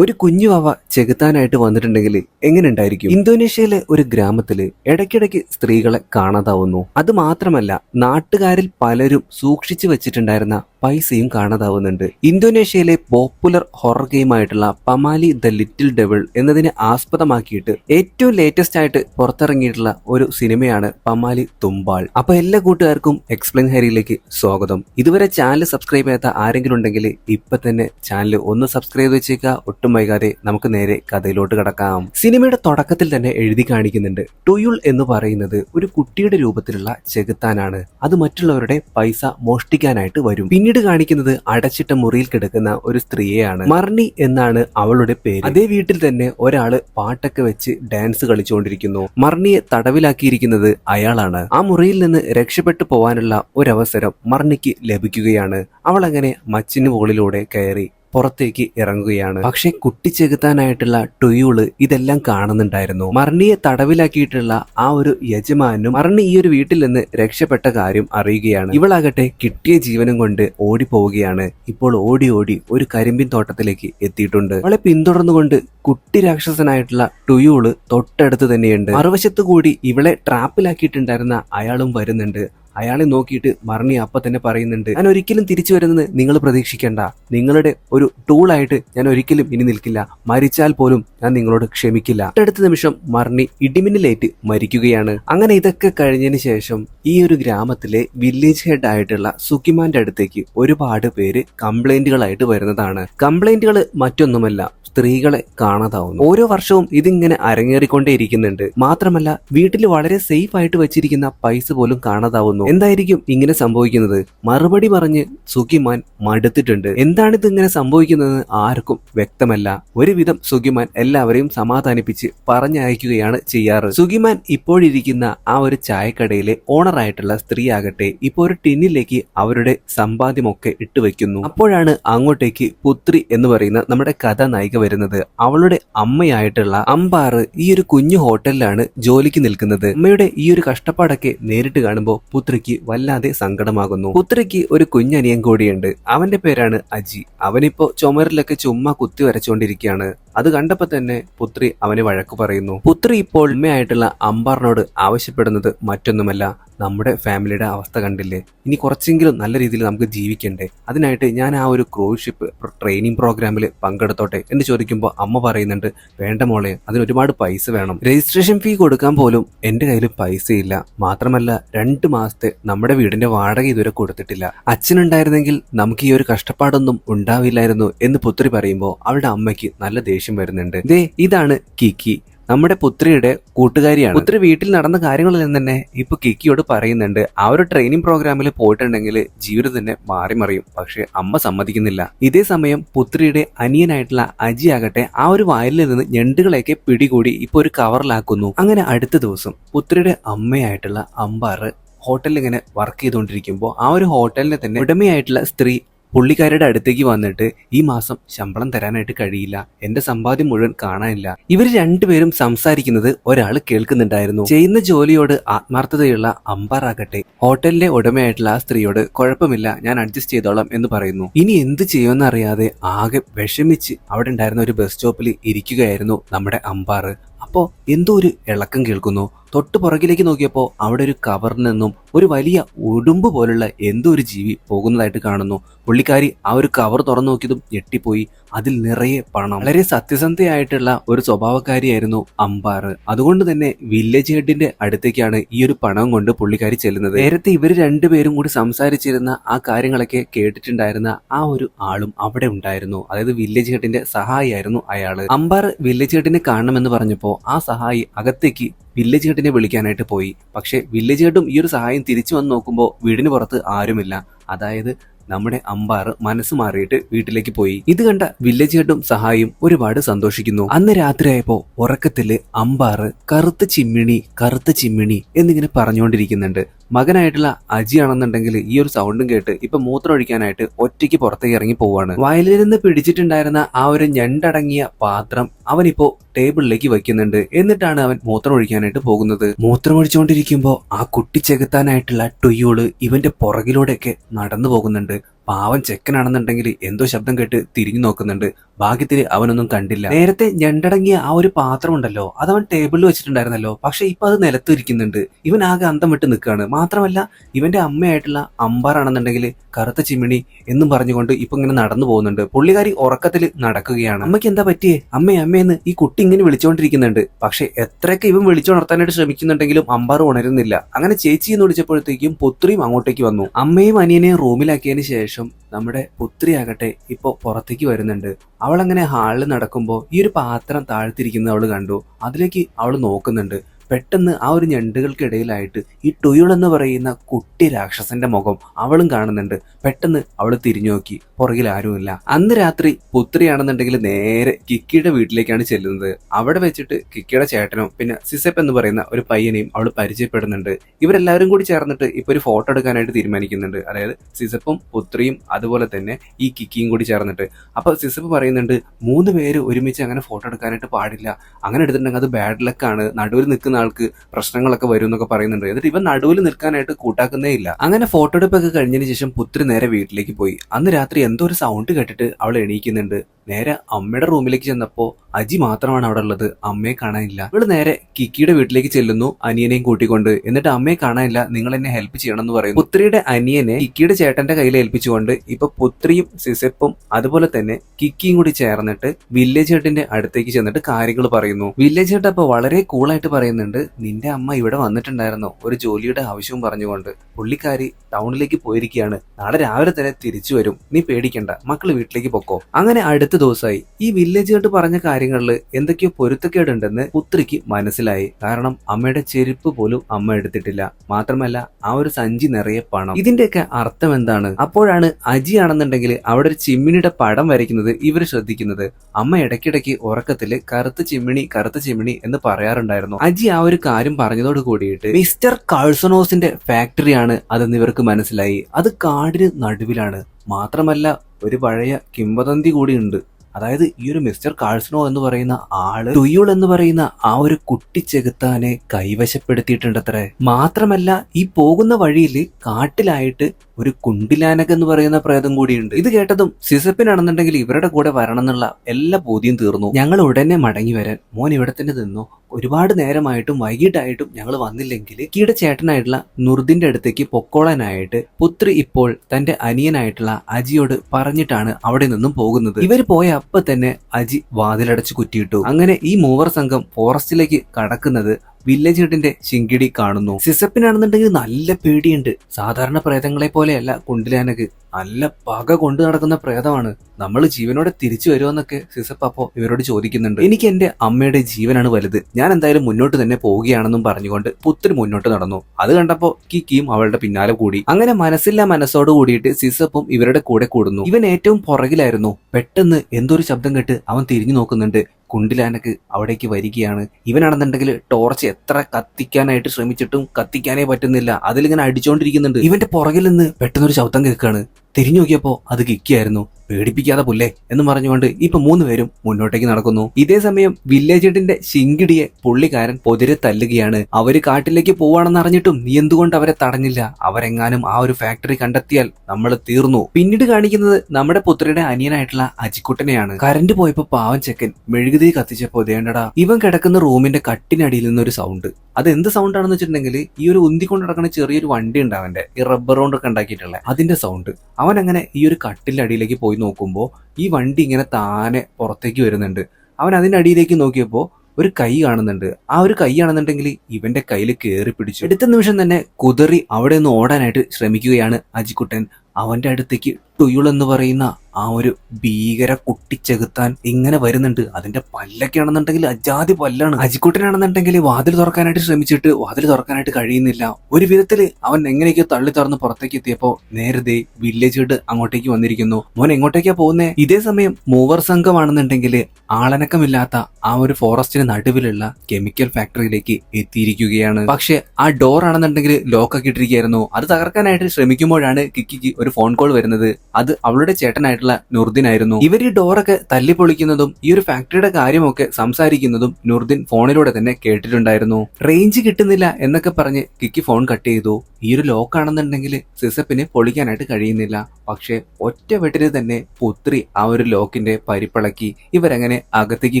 ഒരു കുഞ്ഞു അവ ചെകുത്താനായിട്ട് വന്നിട്ടുണ്ടെങ്കിൽ എങ്ങനെ ഉണ്ടായിരിക്കും ഇന്തോനേഷ്യയിലെ ഒരു ഗ്രാമത്തിൽ ഇടയ്ക്കിടയ്ക്ക് സ്ത്രീകളെ കാണാതാവുന്നു. അത് മാത്രമല്ല നാട്ടുകാരിൽ പലരും സൂക്ഷിച്ചു വെച്ചിട്ടുണ്ടായിരുന്ന പൈസയും കാണാതാവുന്നുണ്ട്. ഇന്തോനേഷ്യയിലെ പോപ്പുലർ ഹൊറർ ഗെയിം ആയിട്ടുള്ള പമാലി ദ ലിറ്റിൽ ഡെവിൾ എന്നതിനെ ആസ്പദമാക്കിയിട്ട് ഏറ്റവും ലേറ്റസ്റ്റ് ആയിട്ട് പുറത്തിറങ്ങിയിട്ടുള്ള ഒരു സിനിമയാണ് പമാലി തുമ്പാൾ. അപ്പൊ എല്ലാ കൂട്ടുകാർക്കും എക്സ്പ്ലെയിൻ ഹരിയിലേക്ക് സ്വാഗതം. ഇതുവരെ ചാനൽ സബ്സ്ക്രൈബ് ചെയ്യാത്ത ആരെങ്കിലും ഉണ്ടെങ്കിൽ ഇപ്പൊ തന്നെ ചാനൽ ഒന്ന് സബ്സ്ക്രൈബ് വെച്ചേക്കുക ഒട്ടും വൈകാതെ നമുക്ക് നേരെ കഥയിലോട്ട് കടക്കാം. സിനിമയുടെ തുടക്കത്തിൽ തന്നെ എഴുതി കാണിക്കുന്നുണ്ട്. ടുയുൾ എന്ന് പറയുന്നത് ഒരു കുട്ടിയുടെ രൂപത്തിലുള്ള ചെകുത്താനാണ്. അത് മറ്റുള്ളവരുടെ പൈസ മോഷ്ടിക്കാനായിട്ട് വരും. പിന്നീട് കാണിക്കുന്നത് അടച്ചിട്ട മുറിയിൽ കിടക്കുന്ന ഒരു സ്ത്രീയെയാണ്. മർണി എന്നാണ് അവളുടെ പേര്. അതേ വീട്ടിൽ തന്നെ ഒരാൾ പാട്ടൊക്കെ വെച്ച് ഡാൻസ് കളിച്ചുകൊണ്ടിരിക്കുന്നു. മർണിയെ തടവിലാക്കിയിരിക്കുന്നത് അയാളാണ്. ആ മുറിയിൽ നിന്ന് രക്ഷപ്പെട്ടു പോവാനുള്ള ഒരവസരം മർണിക്ക് ലഭിക്കുകയാണ്. അവൾ അങ്ങനെ മച്ചിന് മുകളിലൂടെ കയറി പുറത്തേക്ക് ഇറങ്ങുകയാണ്. പക്ഷെ കുട്ടി ചെകുത്താനായിട്ടുള്ള ടൊയൂൾ ഇതെല്ലാം കാണുന്നുണ്ടായിരുന്നു. മർണിയെ തടവിലാക്കിയിട്ടുള്ള ആ ഒരു യജമാനും മർണി ഈ ഒരു വീട്ടിൽ നിന്ന് രക്ഷപ്പെട്ട കാര്യം അറിയുകയാണ്. ഇവളാകട്ടെ കിട്ടിയ ജീവനും കൊണ്ട് ഓടിപ്പോവുകയാണ്. ഇപ്പോൾ ഓടി ഓടി ഒരു കരിമ്പിൻ തോട്ടത്തിലേക്ക് എത്തിയിട്ടുണ്ട്. അവളെ പിന്തുടർന്നുകൊണ്ട് കുട്ടി രാക്ഷസനായിട്ടുള്ള ടുയൂൾ തൊട്ടടുത്ത് തന്നെയുണ്ട്. മറുവശത്ത് കൂടി ഇവളെ ട്രാപ്പിലാക്കിയിട്ടുണ്ടായിരുന്ന അയാളും വരുന്നുണ്ട്. അയാളെ നോക്കിയിട്ട് മർണി അപ്പ തന്നെ പറയുന്നുണ്ട് ഞാൻ ഒരിക്കലും തിരിച്ചു വരുന്നത് നിങ്ങൾ പ്രതീക്ഷിക്കേണ്ട. നിങ്ങളുടെ ഒരു ടൂളായിട്ട് ഞാൻ ഒരിക്കലും ഇനി നിൽക്കില്ല. മരിച്ചാൽ പോലും ഞാൻ നിങ്ങളോട് ക്ഷമിക്കില്ല. അടുത്ത നിമിഷം മർണി ഇടിമിന്നലേറ്റ് മരിക്കുകയാണ്. അങ്ങനെ ഇതൊക്കെ കഴിഞ്ഞതിന് ശേഷം ഈ ഒരു ഗ്രാമത്തിലെ വില്ലേജ് ഹെഡ് ആയിട്ടുള്ള സുക്കിമാന്റെ അടുത്തേക്ക് ഒരുപാട് പേര് കംപ്ലൈന്റുകളായിട്ട് വരുന്നതാണ്. കംപ്ലൈന്റുകൾ മറ്റൊന്നുമല്ല സ്ത്രീകളെ കാണാതാവുന്നു. ഓരോ വർഷവും ഇതിങ്ങനെ അരങ്ങേറിക്കൊണ്ടേയിരിക്കുന്നുണ്ട്. മാത്രമല്ല വീട്ടിൽ വളരെ സേഫ് ആയിട്ട് വെച്ചിരിക്കുന്ന പൈസ പോലും കാണാതാവുന്നു. എന്തായിരിക്കും ഇങ്ങനെ സംഭവിക്കുന്നത്? മറുപടി പറഞ്ഞ് സുഖിമാൻ മടുത്തിട്ടുണ്ട്. എന്താണിത് ഇങ്ങനെ സംഭവിക്കുന്നത് ആർക്കും വ്യക്തമല്ല. ഒരുവിധം സുഖിമാൻ എല്ലാവരെയും സമാധാനിപ്പിച്ച് പറഞ്ഞയക്കുകയാണ് ചെയ്യാറ്. സുഖിമാൻ ഇപ്പോഴിരിക്കുന്ന ആ ഒരു ചായക്കടയിലെ ഓണറായിട്ടുള്ള സ്ത്രീ ആകട്ടെ ഇപ്പോൾ ഒരു ടിന്നിലേക്ക് അവരുടെ സമ്പാദ്യമൊക്കെ ഇട്ടുവെക്കുന്നു. അപ്പോഴാണ് അങ്ങോട്ടേക്ക് പുത്രി എന്ന് പറയുന്ന നമ്മുടെ കഥാനായിക വരുന്നത്. അവളുടെ അമ്മയായിട്ടുള്ള അമ്പാറ് ഈ ഒരു കുഞ്ഞു ഹോട്ടലിലാണ് ജോലിക്ക് നിൽക്കുന്നത്. അമ്മയുടെ ഈ ഒരു കഷ്ടപ്പാടൊക്കെ നേരിട്ട് കാണുമ്പോൾ പുത്രിക്ക് വല്ലാതെ സങ്കടമാകുന്നു. പുത്രിക്ക് ഒരു കുഞ്ഞനിയൻ കൂടിയുണ്ട്. അവന്റെ പേരാണ് അജി. അവനിപ്പോ ചുമരിലൊക്കെ ചുമ്മാ കുത്തി വരച്ചുകൊണ്ടിരിക്കുകയാണ് അത് കണ്ടപ്പോ തന്നെ പുത്രി അവന് വഴക്കു പറയുന്നു. പുത്രി ഇപ്പോൾ ഉമ്മയായിട്ടുള്ള അമ്പാറിനോട് ആവശ്യപ്പെടുന്നത് മറ്റൊന്നുമല്ല നമ്മുടെ ഫാമിലിയുടെ അവസ്ഥ കണ്ടില്ലേ? ഇനി കുറച്ചെങ്കിലും നല്ല രീതിയിൽ നമുക്ക് ജീവിക്കണ്ടേ? അതിനായിട്ട് ഞാൻ ആ ഒരു ക്രൂസ് ഷിപ്പ് ട്രെയിനിങ് പ്രോഗ്രാമിൽ പങ്കെടുത്തോട്ടെ എന്ന് ചോദിക്കുമ്പോൾ അമ്മ പറയുന്നുണ്ട് വേണ്ട മോളെ അതിന് ഒരുപാട് പൈസ വേണം. രജിസ്ട്രേഷൻ ഫീ കൊടുക്കാൻ പോലും എന്റെ കയ്യിൽ പൈസയില്ല. മാത്രമല്ല രണ്ട് മാസത്തെ നമ്മുടെ വീടിന്റെ വാടക ഇതുവരെ കൊടുത്തിട്ടില്ല. അച്ഛനുണ്ടായിരുന്നെങ്കിൽ നമുക്ക് ഈ ഒരു കഷ്ടപ്പാടൊന്നും ഉണ്ടാവില്ലായിരുന്നു എന്ന് പുത്രി പറയുമ്പോൾ അവളുടെ അമ്മയ്ക്ക് നല്ല ദേഷ്യം വരുന്നുണ്ട്. ദേ ഇതാണ് കിക്കി. നമ്മുടെ പുത്രിയുടെ കൂട്ടുകാരിയാണ്. പുത്രി വീട്ടിൽ നടന്ന കാര്യങ്ങളെല്ലാം തന്നെ ഇപ്പൊ കിക്കിയോട് പറയുന്നുണ്ട് ആ ഒരു ട്രെയിനിങ് പ്രോഗ്രാമിൽ പോയിട്ടുണ്ടെങ്കിൽ ജീവിതം തന്നെ മാറി മറിയും. പക്ഷെ അമ്മ സമ്മതിക്കുന്നില്ല. ഇതേ സമയം പുത്രിയുടെ അനിയനായിട്ടുള്ള അജി ആകട്ടെ ആ ഒരു വയലിൽ നിന്ന് ഞണ്ടുകളെയൊക്കെ പിടികൂടി ഇപ്പൊ ഒരു കവറിലാക്കുന്നു. അങ്ങനെ അടുത്ത ദിവസം പുത്രിയുടെ അമ്മയായിട്ടുള്ള അമ്പാറ് ഹോട്ടലിൽ ഇങ്ങനെ വർക്ക് ചെയ്തുകൊണ്ടിരിക്കുമ്പോൾ ആ ഒരു ഹോട്ടലിനെ തന്നെ ഉടമയായിട്ടുള്ള സ്ത്രീ പുള്ളിക്കാരുടെ അടുത്തേക്ക് വന്നിട്ട് ഈ മാസം ശമ്പളം തരാനായിട്ട് കഴിയില്ല. എന്റെ സമ്പാദ്യം മുഴുവൻ കാണാനില്ല. ഇവർ രണ്ടുപേരും സംസാരിക്കുന്നത് ഒരാൾ കേൾക്കുന്നുണ്ടായിരുന്നു. ചെയ്യുന്ന ജോലിയോട് ആത്മാർത്ഥതയുള്ള അമ്പാറാകട്ടെ ഹോട്ടലിലെ ഉടമയായിട്ടുള്ള ആ സ്ത്രീയോട് കുഴപ്പമില്ല ഞാൻ അഡ്ജസ്റ്റ് ചെയ്തോളാം എന്ന് പറയുന്നു. ഇനി എന്ത് ചെയ്യുമെന്ന് അറിയാതെ ആകെ വിഷമിച്ച് അവിടെ ഉണ്ടായിരുന്ന ഒരു ബസ് സ്റ്റോപ്പിൽ ഇരിക്കുകയായിരുന്നു നമ്മുടെ അമ്പാറ് അപ്പോ എന്തോ ഒരു ഇളക്കം കേൾക്കുന്നു. തൊട്ട് പുറകിലേക്ക് നോക്കിയപ്പോൾ അവിടെ ഒരു കവറിൽ നിന്നും ഒരു വലിയ ഉടുമ്പ് പോലുള്ള എന്തോ ഒരു ജീവി പോകുന്നതായിട്ട് കാണുന്നു. പുള്ളിക്കാരി ആ ഒരു കവർ തുറന്നു നോക്കിയതും ഞെട്ടിപ്പോയി. അതിൽ നിറയെ പണം. വളരെ സത്യസന്ധയായിട്ടുള്ള ഒരു സ്വഭാവക്കാരിയായിരുന്നു അമ്പാറ് അതുകൊണ്ട് തന്നെ വില്ലേജ് ഹെഡിന്റെ അടുത്തേക്കാണ് ഈ ഒരു പണം കൊണ്ട് പുള്ളിക്കാരി ചെല്ലുന്നത്. നേരത്തെ ഇവർ രണ്ടുപേരും കൂടി സംസാരിച്ചിരുന്ന ആ കാര്യങ്ങളൊക്കെ കേട്ടിട്ടുണ്ടായിരുന്ന ആ ഒരു ആളും അവിടെ ഉണ്ടായിരുന്നു. അതായത് വില്ലേജ് ഹെഡിന്റെ സഹായിയായിരുന്നു അയാൾ. അമ്പാറ് വില്ലേജ് ഹെഡിനെ കാണണമെന്ന് പറഞ്ഞപ്പോ ആ സഹായി അകത്തേക്ക് വില്ലേജ് ഹെഡിനെ വിളിക്കാനായിട്ട് പോയി. പക്ഷേ വില്ലേജ് ഹെഡും ഈ ഒരു സഹായം തിരിച്ചു വന്ന് നോക്കുമ്പോൾ വീടിന് പുറത്ത് ആരുമില്ല. അതായത് നമ്മുടെ അമ്പാറ് മനസ്സ് മാറിയിട്ട് വീട്ടിലേക്ക് പോയി. ഇത് കണ്ട വില്ലേജ് ഹെഡും സഹായിയും ഒരുപാട് സന്തോഷിക്കുന്നു. അന്ന് രാത്രിയായപ്പോ ഉറക്കത്തിൽ അമ്പാറ് കറുത്ത ചിമ്മിണി കറുത്ത ചിമ്മിണി എന്നിങ്ങനെ പറഞ്ഞുകൊണ്ടിരിക്കുന്നുണ്ട്. മകനായിട്ടുള്ള അജി ആണെന്നുണ്ടെങ്കിൽ ഈ ഒരു സൗണ്ടും കേട്ട് ഇപ്പൊ മൂത്രം ഒഴിക്കാനായിട്ട് ഒറ്റയ്ക്ക് പുറത്തേക്ക് ഇറങ്ങി പോവാണ്. വയലിൽ നിന്ന് പിടിച്ചിട്ടുണ്ടായിരുന്ന ആ ഒരു ഞണ്ടടങ്ങിയ പാത്രം അവനിപ്പോ ടേബിളിലേക്ക് വെക്കുന്നുണ്ട് എന്നിട്ടാണ് അവൻ മൂത്രം ഒഴിക്കാനായിട്ട് പോകുന്നത്. മൂത്രം ഒഴിച്ചുകൊണ്ടിരിക്കുമ്പോ ആ കുട്ടി ചെകുത്താനായിട്ടുള്ള ടൊയ്യോൾ ഇവന്റെ പുറകിലൂടെയൊക്കെ നടന്നു പോകുന്നുണ്ട്. പാവം ചെക്കനാണെന്നുണ്ടെങ്കിൽ എന്തോ ശബ്ദം കേട്ട് തിരിഞ്ഞു നോക്കുന്നുണ്ട്. ഭാഗ്യത്തിൽ അവനൊന്നും കണ്ടില്ല. നേരത്തെ ഞണ്ടടങ്ങിയ ആ ഒരു പാത്രം ഉണ്ടല്ലോ അത് അവൻ ടേബിളിൽ വെച്ചിട്ടുണ്ടായിരുന്നല്ലോ. പക്ഷെ ഇപ്പൊ അത് നിലത്തിരിക്കുന്നുണ്ട് ഇവൻ ആകെ അന്തം വിട്ട് നിൽക്കുകയാണ്. മാത്രമല്ല ഇവന്റെ അമ്മയായിട്ടുള്ള അമ്പാറാണെന്നുണ്ടെങ്കിൽ കറുത്ത ചിമ്മിണി എന്നും പറഞ്ഞുകൊണ്ട് ഇപ്പൊ ഇങ്ങനെ നടന്നു പോകുന്നുണ്ട്. പുള്ളിക്കാരി ഉറക്കത്തിൽ നടക്കുകയാണ്. അമ്മയ്ക്ക് എന്താ പറ്റിയേ? അമ്മേ അമ്മയെന്ന് ഈ കുട്ടി ഇങ്ങനെ വിളിച്ചുകൊണ്ടിരിക്കുന്നുണ്ട് പക്ഷെ എത്രയൊക്കെ ഇവൻ വിളിച്ചുണർത്താനായിട്ട് ശ്രമിക്കുന്നുണ്ടെങ്കിലും അമ്പാർ ഉണരുന്നില്ല. അങ്ങനെ ചേച്ചി എന്ന് വിളിച്ചപ്പോഴത്തേക്കും പുത്രിയും അങ്ങോട്ടേക്ക് വന്നു. അമ്മയും അനിയനെയും റൂമിലാക്കിയതിന് ശേഷം നമ്മുടെ പുത്രിയാകട്ടെ ഇപ്പൊ പുറത്തേക്ക് വരുന്നുണ്ട്. അവൾ അങ്ങനെ ഹാളിൽ നടക്കുമ്പോൾ ഈ ഒരു പാത്രം താഴ്ത്തിരിക്കുന്നത് അവൾ കണ്ടു. അതിലേക്ക് അവൾ നോക്കുന്നുണ്ട്. പെട്ടെന്ന് ആ ഒരു ഞണ്ടുകൾക്കിടയിലായിട്ട് ഈ ടുയുൾ എന്ന് പറയുന്ന കുട്ടി രാക്ഷസന്റെ മുഖം അവളും കാണുന്നുണ്ട്. പെട്ടെന്ന് അവൾ തിരിഞ്ഞു നോക്കി. പുറകിൽ ആരുമില്ല. അന്ന് രാത്രി പുത്രിയാണെന്നുണ്ടെങ്കിൽ നേരെ കിക്കിയുടെ വീട്ടിലേക്കാണ് ചെല്ലുന്നത്. അവിടെ വെച്ചിട്ട് കിക്കിയുടെ ചേട്ടനും പിന്നെ സിസപ്പ് എന്ന് പറയുന്ന ഒരു പയ്യനെയും അവൾ പരിചയപ്പെടുന്നുണ്ട്. ഇവരെല്ലാവരും കൂടി ചേർന്നിട്ട് ഇപ്പൊ ഒരു ഫോട്ടോ എടുക്കാനായിട്ട് തീരുമാനിക്കുന്നുണ്ട്. അതായത് സിസപ്പും പുത്രിയും അതുപോലെ തന്നെ ഈ കിക്കിയും കൂടി ചേർന്നിട്ട്. അപ്പൊ സിസപ്പ് പറയുന്നുണ്ട് മൂന്ന് പേര് ഒരുമിച്ച് അങ്ങനെ ഫോട്ടോ എടുക്കാനായിട്ട് പാടില്ല. അങ്ങനെ എടുത്തിട്ടുണ്ടെങ്കിൽ അത് ബാഡ് ലക്കാണ് നടുവിൽ നിൽക്കുന്ന ആൾക്ക് പ്രശ്നങ്ങളൊക്കെ വരും എന്നൊക്കെ പറയുന്നുണ്ട്. എന്നിട്ട് ഇവൻ നടുവിൽ നിൽക്കാനായിട്ട് കൂട്ടാക്കുന്നേ ഇല്ല. അങ്ങനെ ഫോട്ടോ എടുപ്പൊക്കെ കഴിഞ്ഞതിന് ശേഷം പുത്രി നേരെ വീട്ടിലേക്ക് പോയി. അന്ന് രാത്രി എന്തോ ഒരു സൗണ്ട് കേട്ടിട്ട് അവൾ എണീക്കുന്നുണ്ട്. നേരെ അമ്മയുടെ റൂമിലേക്ക് ചെന്നപ്പോ അജി മാത്രമാണ് അവിടെ ഉള്ളത്. അമ്മയെ കാണാനില്ല. ഇവൾ നേരെ കിക്കിയുടെ വീട്ടിലേക്ക് ചെല്ലുന്നു. അനിയനെയും കൂട്ടിക്കൊണ്ട്. എന്നിട്ട് അമ്മയെ കാണാനില്ല. നിങ്ങൾ എന്നെ ഹെൽപ്പ് ചെയ്യണം എന്ന് പറയുന്നു. പുത്രിയുടെ അനിയനെ കിക്കിയുടെ ചേട്ടന്റെ കയ്യിൽ ഏൽപ്പിച്ചുകൊണ്ട് ഇപ്പൊ പുത്രിയും സിസപ്പും അതുപോലെ തന്നെ കിക്കിയും കൂടി ചേർന്നിട്ട് വില്ലേജ് ഹെഡിന്റെ അടുത്തേക്ക് ചെന്നിട്ട് കാര്യങ്ങൾ പറയുന്നു. വില്ലേജ് ഹെഡ് അപ്പൊ വളരെ കൂളായിട്ട് പറയുന്നുണ്ട്. നിന്റെ അമ്മ ഇവിടെ വന്നിട്ടുണ്ടായിരുന്നു. ഒരു ജോലിയുടെ ആവശ്യവും പറഞ്ഞുകൊണ്ട് പുള്ളിക്കാരി ടൗണിലേക്ക് പോയിരിക്കുകയാണ്. നാളെ രാവിലെ തന്നെ തിരിച്ചു വരും. നീ പേടിക്കണ്ട. മക്കൾ വീട്ടിലേക്ക് പൊക്കോ. അങ്ങനെ അടുത്ത ദിവസമായി ഈ വില്ലേജുകാട്ട് പറഞ്ഞ കാര്യങ്ങളിൽ എന്തൊക്കെയോ പൊരുത്തക്കേടുണ്ടെന്ന് പുത്രിക്ക് മനസ്സിലായി. കാരണം അമ്മയുടെ ചെരുപ്പ് പോലും അമ്മ എടുത്തിട്ടില്ല. മാത്രമല്ല ആ ഒരു സഞ്ചി നിറയെ പണം. ഇതിന്റെയൊക്കെ അർത്ഥം എന്താണ്? അപ്പോഴാണ് അജി ആണെന്നുണ്ടെങ്കിൽ അവിടെ ഒരു ചിമ്മിണിയുടെ പടം വരയ്ക്കുന്നത് ഇവർ ശ്രദ്ധിക്കുന്നത്. അമ്മ ഇടയ്ക്കിടയ്ക്ക് ഉറക്കത്തിൽ കറുത്ത ചിമ്മിണി കറുത്ത ചിമ്മിണി എന്ന് പറയാറുണ്ടായിരുന്നു. അജി ആ ഒരു കാര്യം പറഞ്ഞതോട് കൂടിയിട്ട് മിസ്റ്റർ കാഴ്സണോസിന്റെ ഫാക്ടറിയാണ് അതെന്ന് ഇവർക്ക് മനസ്സിലായി. അത് കാടിന് നടുവിലാണ്. മാത്രമല്ല ഒരു പഴയ കിംവദന്തി കൂടിയുണ്ട്. അതായത് ഈ ഒരു മിസ്റ്റർ കാഴ്സണോ എന്ന് പറയുന്ന ആൾ തുയ്യൂൾ എന്ന് പറയുന്ന ആ ഒരു കുട്ടി ചെകുത്താനെ കൈവശപ്പെടുത്തിയിട്ടുണ്ടത്രേ. മാത്രമല്ല ഈ പോകുന്ന വഴിയിൽ കാട്ടിലായിട്ട് ഒരു കുണ്ടിലാനക് എന്ന് പറയുന്ന പ്രേതം കൂടിയുണ്ട്. ഇത് കേട്ടതും സിസപ്പിനാണെന്നുണ്ടെങ്കിൽ ഇവരുടെ കൂടെ വരണം എന്നുള്ള എല്ലാ ബോധ്യം തീർന്നു. ഞങ്ങൾ ഉടനെ മടങ്ങി വരാൻ മോൻ ഇവിടെ തന്നെ നിന്നു. ഒരുപാട് നേരമായിട്ടും വൈകിട്ടായിട്ടും ഞങ്ങൾ വന്നില്ലെങ്കിൽ കീട ചേട്ടനായിട്ടുള്ള നുർദിന്റെ അടുത്തേക്ക് പൊക്കോളനായിട്ട് പുത്രി ഇപ്പോൾ തന്റെ അനിയനായിട്ടുള്ള അജിയോട് പറഞ്ഞിട്ടാണ് അവിടെ നിന്നും പോകുന്നത്. ഇവർ പോയ അപ്പൊ തന്നെ അജി വാതിലടച്ച് കുറ്റിയിട്ടു. അങ്ങനെ ഈ മൂവർ സംഘം ഫോറസ്റ്റിലേക്ക് കടക്കുന്നത് വില്ലേജ് ഹെഡിന്റെ ശിങ്കിടി കാണുന്നു. സിസപ്പിനാണെന്നുണ്ടെങ്കിൽ നല്ല പേടിയുണ്ട്. സാധാരണ പ്രേതങ്ങളെ പോലെയല്ല കുണ്ടിലാനക്ക്. നല്ല പക കൊണ്ടു നടക്കുന്ന പ്രേതമാണ്. നമ്മൾ ജീവനോടെ തിരിച്ചു വരുമെന്നൊക്കെ സിസപ്പ് അപ്പോ ഇവരോട് ചോദിക്കുന്നുണ്ട്. എനിക്ക് എന്റെ അമ്മയുടെ ജീവനാണ് വലുത്. ഞാൻ എന്തായാലും മുന്നോട്ട് തന്നെ പോവുകയാണെന്നും പറഞ്ഞുകൊണ്ട് പുത്തിരി മുന്നോട്ട് നടന്നു. അത് കണ്ടപ്പോ കിക്കിയും അവളുടെ പിന്നാലെ കൂടി. അങ്ങനെ മനസ്സില്ല മനസ്സോട് കൂടിയിട്ട് സിസപ്പും ഇവരുടെ കൂടെ കൂടുന്നു. ഇവൻ ഏറ്റവും പുറകിലായിരുന്നു. പെട്ടെന്ന് എന്തൊരു ശബ്ദം കേട്ട് അവൻ തിരിഞ്ഞു നോക്കുന്നുണ്ട്. കുണ്ടിലാനക്ക് അവിടേക്ക് വരികയാണ്. ഇവനാണെന്നുണ്ടെങ്കിൽ ടോർച്ച് എത്ര കത്തിക്കാനായിട്ട് ശ്രമിച്ചിട്ടും കത്തിക്കാനേ പറ്റുന്നില്ല. അതിലിങ്ങനെ അടിച്ചോണ്ടിരിക്കുന്നുണ്ട്. ഇവന്റെ പുറകിൽ നിന്ന് പെട്ടെന്നൊരു ശബ്ദം കേൾക്കുകയാണ് തിരിഞ്ഞു നോക്കിയപ്പോ അത് കിക്കിയായിരുന്നു. പേടിപ്പിക്കാതെ പുല്ലേ എന്ന് പറഞ്ഞുകൊണ്ട് ഇപ്പൊ മൂന്ന് പേരും മുന്നോട്ടേക്ക് നടക്കുന്നു. ഇതേ സമയം വില്ലേജിന്റെ ശിങ്കിടിയെ പുള്ളിക്കാരൻ പൊതിരെ തല്ലുകയാണ്. അവർ കാട്ടിലേക്ക് പോവാണെന്ന് അറിഞ്ഞിട്ടും നീ എന്തുകൊണ്ട് അവരെ തടഞ്ഞില്ല? അവരെങ്ങാനും ആ ഒരു ഫാക്ടറി കണ്ടെത്തിയാൽ നമ്മൾ തീർന്നു. പിന്നീട് കാണിക്കുന്നത് നമ്മുടെ പുത്രിയുടെ അനിയനായിട്ടുള്ള അജിക്കുട്ടനെയാണ്. കരണ്ട് പോയപ്പോ പാവൻ ചെക്കൻ മെഴുകുതി കത്തിച്ചപ്പോ ദേണ്ടടാ ഇവൻ കിടക്കുന്ന റൂമിന്റെ കട്ടിനടിയിൽ നിന്നൊരു സൗണ്ട് അത് എന്ത് സൗണ്ട് ആണെന്ന് വെച്ചിട്ടുണ്ടെങ്കിൽ ഈ ഒരു ഉന്തിക്കൊണ്ട് നടക്കുന്ന ചെറിയൊരു വണ്ടി ഉണ്ട് അവന്റെ. ഈ റബ്ബർ കൊണ്ടൊക്കെ ഉണ്ടാക്കിയിട്ടുള്ള അതിന്റെ സൗണ്ട് അവൻ അങ്ങനെ ഈ ഒരു കട്ടിന്റെ അടിയിലേക്ക് പോയി നോക്കുമ്പോൾ ഈ വണ്ടി ഇങ്ങനെ താനെ പുറത്തേക്ക് വരുന്നുണ്ട്. അവൻ അതിന്റെ അടിയിലേക്ക് നോക്കിയപ്പോൾ ഒരു കൈ കാണുന്നുണ്ട്. ആ ഒരു കൈ ആണെന്നുണ്ടെങ്കിൽ ഇവന്റെ കയ്യിൽ കയറി പിടിച്ചു. അടുത്ത നിമിഷം തന്നെ കുതിറി അവിടെ നിന്ന് ഓടാനായിട്ട് ശ്രമിക്കുകയാണ് അജിക്കുട്ടൻ. അവന്റെ അടുത്തേക്ക് ടുയുൾ എന്ന് പറയുന്ന ആ ഒരു ഭീകര കുട്ടിച്ചെകുത്താൻ ഇങ്ങനെ വരുന്നുണ്ട്. അതിന്റെ പല്ലൊക്കെ ആണെന്നുണ്ടെങ്കിൽ അജാതി പല്ലാണ്. അജിക്കുട്ടനാണെന്നുണ്ടെങ്കിൽ വാതിൽ തുറക്കാനായിട്ട് ശ്രമിച്ചിട്ട് വാതിൽ തുറക്കാനായിട്ട് കഴിയുന്നില്ല. ഒരു വിധത്തിൽ അവൻ എങ്ങനെയൊക്കെയോ തള്ളി തുറന്ന് പുറത്തേക്ക് എത്തിയപ്പോ നേരത്തെ വില്ലേജ് ഹെഡ് അങ്ങോട്ടേക്ക് വന്നിരിക്കുന്നു. മോൻ എങ്ങോട്ടേക്കാ പോകുന്നേ? ഇതേ സമയം മൂവർ സംഘമാണെന്നുണ്ടെങ്കിൽ ആളനക്കമില്ലാത്ത ആ ഒരു ഫോറസ്റ്റിന് നടുവിലുള്ള കെമിക്കൽ ഫാക്ടറിയിലേക്ക് എത്തിയിരിക്കുകയാണ്. പക്ഷെ ആ ഡോർ ആണെന്നുണ്ടെങ്കിൽ ലോക്ക് ആക്കി ഇട്ടിരിക്കുകയായിരുന്നു. അത് തകർക്കാനായിട്ട് ശ്രമിക്കുമ്പോഴാണ് കിക്കിക്ക് ഒരു ഫോൺ കോൾ വരുന്നത്. അത് അവളുടെ ചേട്ടനായിട്ടുള്ള നുർദിൻ ആയിരുന്നു ഇവർ ഈ ഡോറൊക്കെ തല്ലി പൊളിക്കുന്നതും ഈ ഒരു ഫാക്ടറിയുടെ കാര്യമൊക്കെ സംസാരിക്കുന്നതും നുർദിൻ ഫോണിലൂടെ തന്നെ കേട്ടിട്ടുണ്ടായിരുന്നു. റേഞ്ച് കിട്ടുന്നില്ല എന്നൊക്കെ പറഞ്ഞ് കിക്കി ഫോൺ കട്ട് ചെയ്തു. ഈ ഒരു ലോക്ക് ആണെന്നുണ്ടെങ്കിൽ സിസപ്പിന് പൊളിക്കാനായിട്ട് കഴിയുന്നില്ല. പക്ഷേ ഒറ്റ വെട്ടിന് തന്നെ പുത്രി ആ ഒരു ലോക്കിന്റെ പരിപ്പിളക്കി ഇവരങ്ങനെ അകത്തേക്ക്